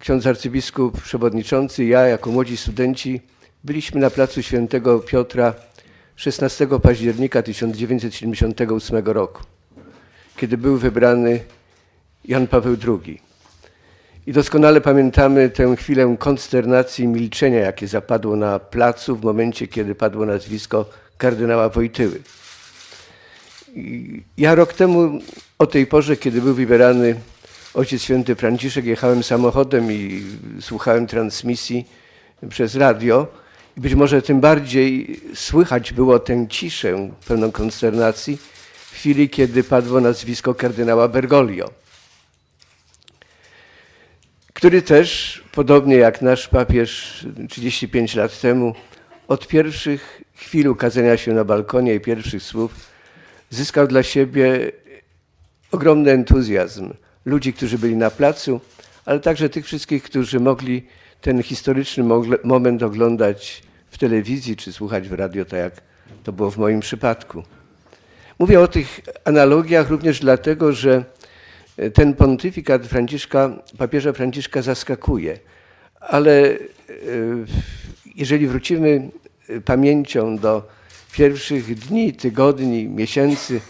ksiądz arcybiskup przewodniczący, ja jako młodzi studenci byliśmy na placu Świętego Piotra 16 października 1978 roku, kiedy był wybrany Jan Paweł II. I doskonale pamiętamy tę chwilę konsternacji, milczenia, jakie zapadło na placu w momencie, kiedy padło nazwisko kardynała Wojtyły. I ja rok temu o tej porze, kiedy był wybierany Ojciec Święty Franciszek, jechałem samochodem i słuchałem transmisji przez radio. I być może tym bardziej słychać było tę ciszę pełną konsternacji w chwili, kiedy padło nazwisko kardynała Bergoglio, który też, podobnie jak nasz papież 35 lat temu, od pierwszych chwil ukazania się na balkonie i pierwszych słów zyskał dla siebie ogromny entuzjazm ludzi, którzy byli na placu, ale także tych wszystkich, którzy mogli ten historyczny moment oglądać w telewizji czy słuchać w radio, tak jak to było w moim przypadku. Mówię o tych analogiach również dlatego, że ten pontyfikat Franciszka, papieża Franciszka zaskakuje, ale e, jeżeli wrócimy pamięcią do pierwszych dni, tygodni, miesięcy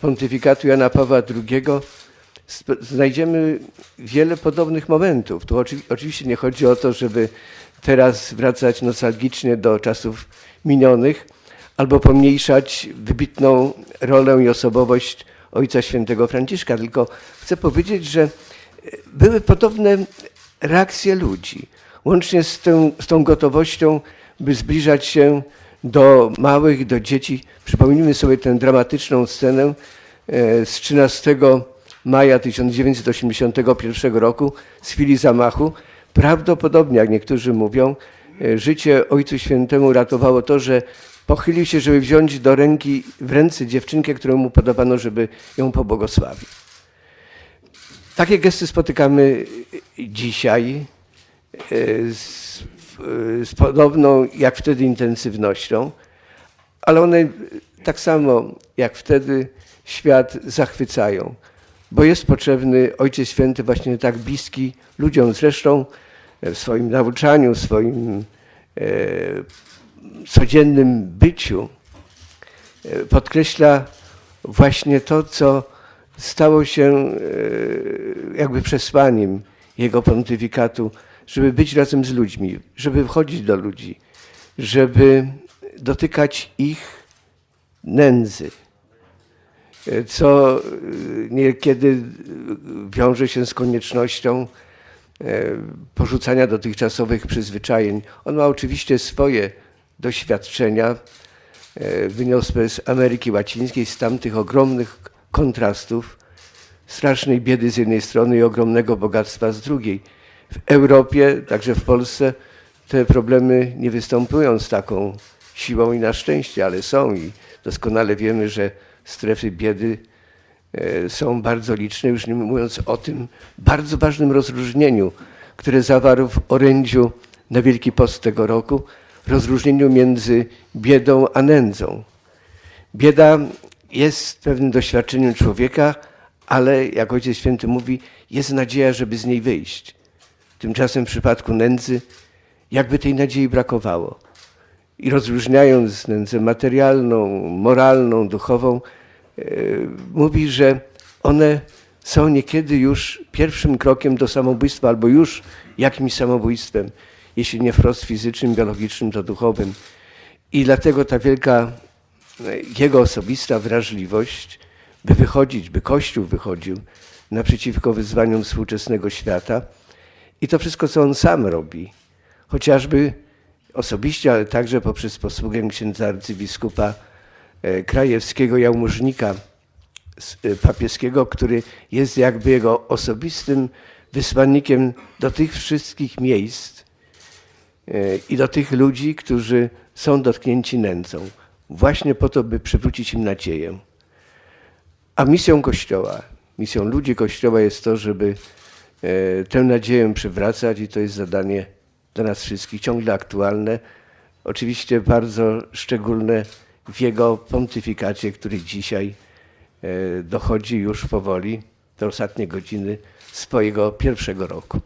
pontyfikatu Jana Pawła II, znajdziemy wiele podobnych momentów. Tu oczywiście nie chodzi o to, żeby teraz wracać nostalgicznie do czasów minionych albo pomniejszać wybitną rolę i osobowość Ojca Świętego Franciszka, tylko chcę powiedzieć, że były podobne reakcje ludzi, łącznie z tą, z tą gotowością, by zbliżać się do małych, do dzieci. Przypomnijmy sobie tę dramatyczną scenę e, z 13 maja 1981 roku, z chwili zamachu. Prawdopodobnie, jak niektórzy mówią, e, życie Ojcu Świętemu ratowało to, że pochylił się, żeby wziąć do ręki, w ręce dziewczynkę, którą mu podobano, żeby ją pobłogosławił. Takie gesty spotykamy dzisiaj e, z, z podobną jak wtedy intensywnością, ale one tak samo jak wtedy świat zachwycają bo jest potrzebny Ojciec Święty właśnie tak bliski ludziom. Zresztą w swoim nauczaniu, w swoim e, codziennym byciu e, podkreśla właśnie to, co stało się e, jakby przesłaniem jego pontyfikatu, żeby być razem z ludźmi, żeby wchodzić do ludzi, żeby dotykać ich nędzy, co y, niekiedy wiąże się z koniecznością e, porzucania dotychczasowych przyzwyczajeń. On ma oczywiście swoje doświadczenia e, wyniosłe z Ameryki Łacińskiej, z tamtych ogromnych kontrastów, strasznej biedy z jednej strony i ogromnego bogactwa z drugiej. W Europie, także w Polsce, te problemy nie występują z taką siłą i na szczęście, ale są i doskonale wiemy, że strefy biedy e, są bardzo liczne, już nie mówiąc o tym bardzo ważnym rozróżnieniu, które zawarł w orędziu na Wielki Post tego roku, rozróżnieniu między biedą a nędzą. Bieda jest pewnym doświadczeniem człowieka, ale jak Ojciec Święty mówi, jest nadzieja, żeby z niej wyjść. Tymczasem w przypadku nędzy jakby tej nadziei brakowało. I rozróżniając nędzę materialną, moralną, duchową, e, mówi, że one są niekiedy już pierwszym krokiem do samobójstwa, albo już jakimś samobójstwem, jeśli nie wprost fizycznym, biologicznym, to duchowym. I dlatego ta wielka e, jego osobista wrażliwość, by wychodzić, by Kościół wychodził naprzeciwko wyzwaniom współczesnego świata. I to wszystko, co on sam robi, chociażby osobiście, ale także poprzez posługę księdza arcybiskupa e, krajewskiego jałmużnika e, papieskiego, który jest jakby jego osobistym wysłannikiem do tych wszystkich miejsc e, i do tych ludzi, którzy są dotknięci nędzą, właśnie po to, by przywrócić im nadzieję. A misją Kościoła, misją ludzi Kościoła jest to, żeby tę nadzieję przywracać i to jest zadanie dla nas wszystkich, ciągle aktualne, oczywiście bardzo szczególne w jego pontyfikacie, który dzisiaj e, dochodzi już powoli do ostatniej godziny swojego pierwszego roku.